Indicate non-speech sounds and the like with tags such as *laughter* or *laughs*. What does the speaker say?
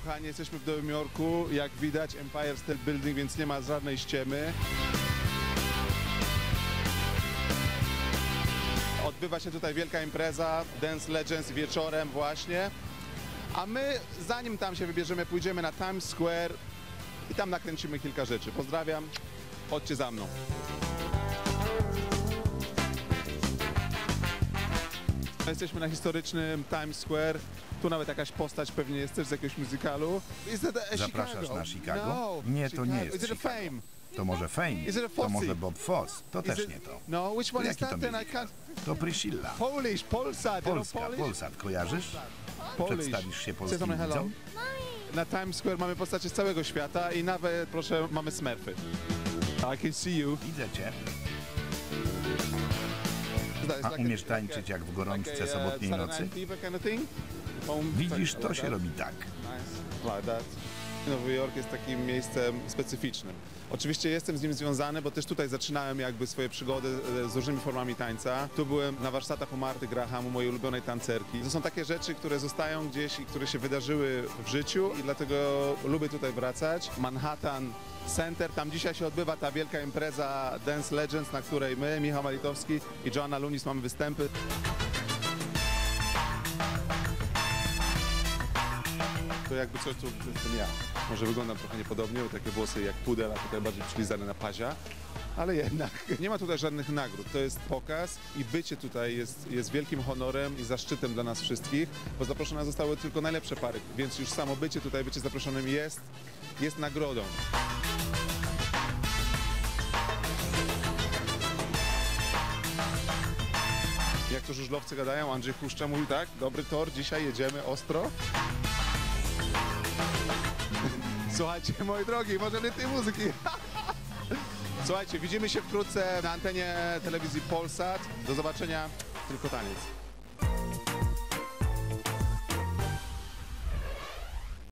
kochani, jesteśmy w Nowym Jorku. Jak widać Empire State Building, więc nie ma żadnej ściemy. Odbywa się tutaj wielka impreza Dance Legends wieczorem właśnie. A my, zanim tam się wybierzemy, pójdziemy na Times Square i tam nakręcimy kilka rzeczy. Pozdrawiam, chodźcie za mną. Jesteśmy na historycznym Times Square. Tu nawet jakaś postać pewnie jest też z jakiegoś muzykalu. Is a Zapraszasz Chicago? na Chicago? No, Nie, to nie Chicago. jest Is Chicago. fame? To może Fame, Is it a to może Bob Foss, to Is też it- nie to. No, which one is Jaki to that can't... To Priscilla. Polish, Polsat, know Polska, Polish? Polsat, kojarzysz? Polish. Przedstawisz się polskim widzom? Na Times Square mamy postacie z całego świata i nawet, proszę, mamy smurfy. I can see you. Widzę cię. A umiesz tańczyć jak w gorączce uh, sobotniej nocy? Widzisz, to się robi tak. Nowy Jork jest takim miejscem specyficznym. Oczywiście jestem z nim związany, bo też tutaj zaczynałem jakby swoje przygody e, z różnymi formami tańca. Tu byłem na warsztatach u Marty Graham, u mojej ulubionej tancerki. To są takie rzeczy, które zostają gdzieś i które się wydarzyły w życiu i dlatego lubię tutaj wracać. Manhattan Center, tam dzisiaj się odbywa ta wielka impreza Dance Legends, na której my, Michał Malitowski i Joanna Lunis mamy występy. To jakby coś, co jestem ja. Może wyglądam trochę niepodobnie, bo takie włosy jak pudel, a tutaj bardziej przylizane na pazia. Ale jednak *laughs* nie ma tutaj żadnych nagród. To jest pokaz i bycie tutaj jest, jest wielkim honorem i zaszczytem dla nas wszystkich, bo zaproszone zostały tylko najlepsze pary, więc już samo bycie tutaj, bycie zaproszonym jest, jest nagrodą. Jak to żużlowcy gadają, Andrzej Puszcza mówi tak, dobry tor, dzisiaj jedziemy ostro. Słuchajcie, moi drogi, może nie tej muzyki. *laughs* Słuchajcie, widzimy się wkrótce na antenie telewizji Polsat. Do zobaczenia, tylko taniec.